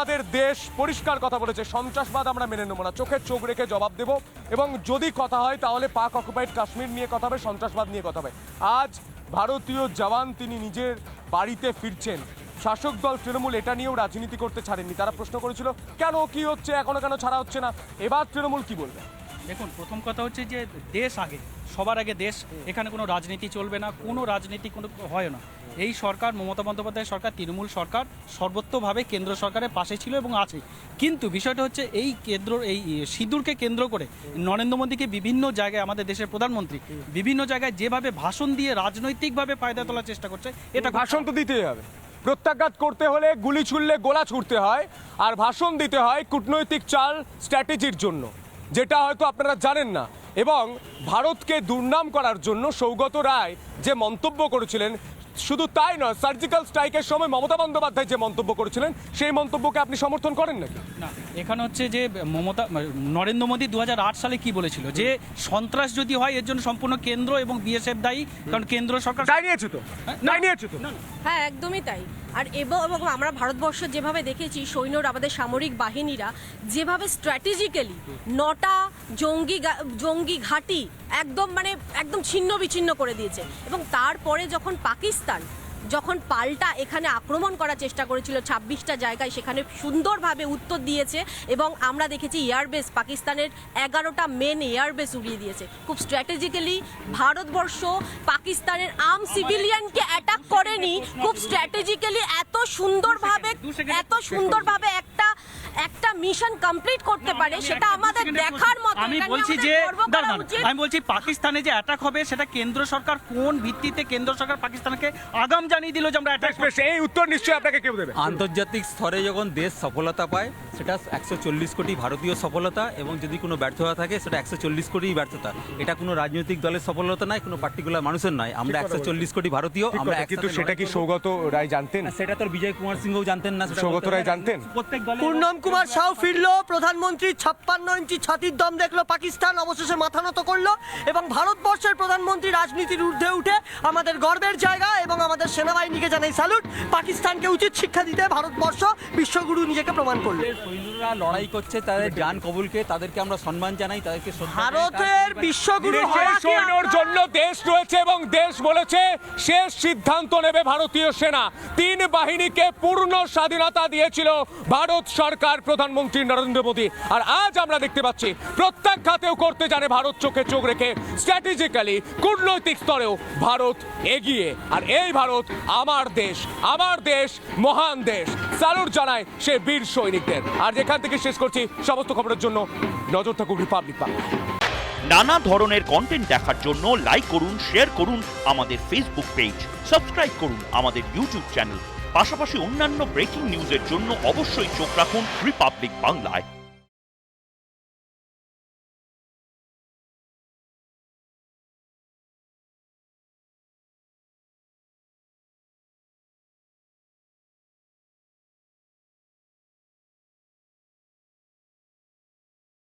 আমাদের দেশ পরিষ্কার কথা বলেছে, সন্ত্রাসবাদ আমরা মেনে নেব না। চোখে চোখ রেখে জবাব দেব এবং যদি কথা হয় তাহলে পাক অকুপাইড কাশ্মীর নিয়ে কথা হবে, সন্ত্রাসবাদ নিয়ে কথা হবে। আজ ভারতীয় জওয়ান তিনি নিজের বাড়িতে ফিরছেন। শাসক দল তৃণমূল এটা নিয়েও রাজনীতি করতে ছাড়েননি। তারা প্রশ্ন করেছিল, কেন কি হচ্ছে, এখনও কেন ছাড়া হচ্ছে না? এবার তৃণমূল কি বলবে? দেখুন, প্রথম কথা হচ্ছে যে দেশ আগে, সবার আগে দেশ, এখানে কোনো রাজনীতি চলবে না, কোনো রাজনীতি কোনো হয় না। এই সরকার, মমতা বন্দ্যোপাধ্যায় সরকার, তৃণমূল সরকার সর্বত্রভাবে কেন্দ্র সরকারের পাশে ছিল এবং আছে। কিন্তু বিষয়টা হচ্ছে এই কেন্দ্র, এই সিঁদুরকে কেন্দ্র করে নরেন্দ্র মোদীকে বিভিন্ন জায়গায় আমাদের দেশের প্রধানমন্ত্রী বিভিন্ন জায়গায় যেভাবে ভাষণ দিয়ে রাজনৈতিকভাবে ফায়দা তোলার চেষ্টা করছে, এটা ভাষণ তো দিতেই হবে। প্রত্যাঘাত করতে হলে গুলি ছুড়লে গোলা ছুটতে হয় আর ভাষণ দিতে হয় কূটনৈতিক চাল স্ট্র্যাটেজির জন্য, যেটা হয়তো আপনারা জানেন না। এবং ভারতকে দুর্নাম করার জন্য সৌগত রায় যে মন্তব্য করেছিলেন শুধু তাই নয় সার্জিক্যাল স্ট্রাইকের সময় মমতা বন্দ্যোপাধ্যায় যে মন্তব্য করেছিলেন সেই মন্তব্যকে আপনি সমর্থন করেন নাকি? না এখানে হচ্ছে যে মমতা নরেন্দ্র মোদী দু হাজার আট সালে কি বলেছিল? যে সন্ত্রাস যদি হয় এর জন্য সম্পূর্ণ কেন্দ্র এবং বিএসএফ দায়ী কারণ কেন্দ্র সরকার তাই নিয়েছে তো? তাই নিয়েছে তো? হ্যাঁ একদমই তাই। আর এবং এবং আমরা ভারতবর্ষ যেভাবে দেখেছি সৈন্যরা আমাদের সামরিক বাহিনীরা যেভাবে স্ট্র্যাটেজিক্যালি নটা জঙ্গি জঙ্গি ঘাঁটি একদম মানে একদম ছিন্ন বিচ্ছিন্ন করে দিয়েছে। এবং তারপরে যখন পাকিস্তান যখন পাল্টা এখানে আক্রমণ করার চেষ্টা করেছিল ছাব্বিশটা জায়গায় সেখানে সুন্দরভাবে উত্তর দিয়েছে এবং আমরা দেখেছি এয়ারবেস পাকিস্তানের এগারোটা মেন এয়ারবেস উড়িয়ে দিয়েছে। খুব স্ট্র্যাটেজিক্যালি ভারতবর্ষ পাকিস্তানের আর্ম সিভিলিয়ানকে অ্যাটাক করেনি। খুব স্ট্র্যাটেজিক্যালি এত সুন্দরভাবে এত সুন্দরভাবে একটা একটা মিশন কমপ্লিট করতে পারে সেটা আমাদের দেখার মতো আমি বলছি যে দাঁড়ান, আমি বলছি পাকিস্তানে যে অ্যাটাক হবে সেটা কেন্দ্র সরকার কোন ভিত্তিতে কেন্দ্র সরকার পাকিস্তানকে আগাম জানিয়ে দিল যে আমরা অ্যাটাক করব এই উত্তর নিশ্চয়ই আপনাকে কেউ দেবে? আন্তর্জাতিক স্তরে যখন দেশ সফলতা পায় সেটা একশো চল্লিশ কোটি ভারতীয় সফলতা এবং যদি কোনো ব্যর্থতা থাকে সেটা একশো চল্লিশ কোটি ব্যর্থতা। এটা কোনো রাজনৈতিক দলের সফলতা নয় কোনো পার্টিকুলার মানুষের নয়। আমরা একশো চল্লিশ কোটি ভারতীয় আমরা কিন্তু সেটা কি সৌগত রায় জানতেন? না, সেটা তো বিজয় কুমার সিংহও জানতেন না সৌগত রায় জানতেন? প্রত্যেক দলের পূর্ণম কুমার সাউ ফিরলো প্রধানমন্ত্রী ছাপ্পান্ন ইঞ্চি ছাতির দম দেখল পাকিস্তান অবশেষে মাথা নত করল এবং ভারতবর্ষের প্রধানমন্ত্রী রাজনীতির ঊর্ধ্বে উঠে আমাদের গর্বের জায়গা এবং আমাদের সেনাবাহিনীকে জানাই স্যালুট। পাকিস্তানকে উচিত শিক্ষা দিতে ভারতবর্ষ বিশ্বগুরু নিজেকে প্রমাণ করল। সৈন্যরা লড়াই করছে তাদের জান কবুলকে তাদেরকে আমরা সম্মান জানাই তাদেরকে। ভারতের বিশ্বগুরু সৈন্যর জন্য দেশ রয়েছে এবং দেশ বলেছে শেষ সিদ্ধান্ত নেবে ভারতীয় সেনা। তিন বাহিনীকে পূর্ণ স্বাধীনতা দিয়েছিল ভারত সরকার প্রধানমন্ত্রী নরেন্দ্র মোদী। আর আজ আমরা দেখতে পাচ্ছি প্রত্যাখ্যাতেও করতে জানে ভারত চোখে চোখ রেখে স্ট্র্যাটেজিক্যালি কূটনৈতিক স্তরেও ভারত এগিয়ে। আর এই ভারত আমার দেশ আমার দেশ মহান দেশ। স্যালুট জানায় সে বীর সৈনিকদের। আর যেখান থেকে শেষ করছি, সমস্ত খবরের জন্য নজর থাকুক রিপাবলিক বাংলা। নানা ধরনের কন্টেন্ট দেখার জন্য লাইক করুন শেয়ার করুন আমাদের ফেসবুক পেজ সাবস্ক্রাইব করুন আমাদের ইউটিউব চ্যানেল পাশাপাশি অন্যান্য ব্রেকিং নিউজের জন্য অবশ্যই চোখ রাখুন রিপাবলিক বাংলায়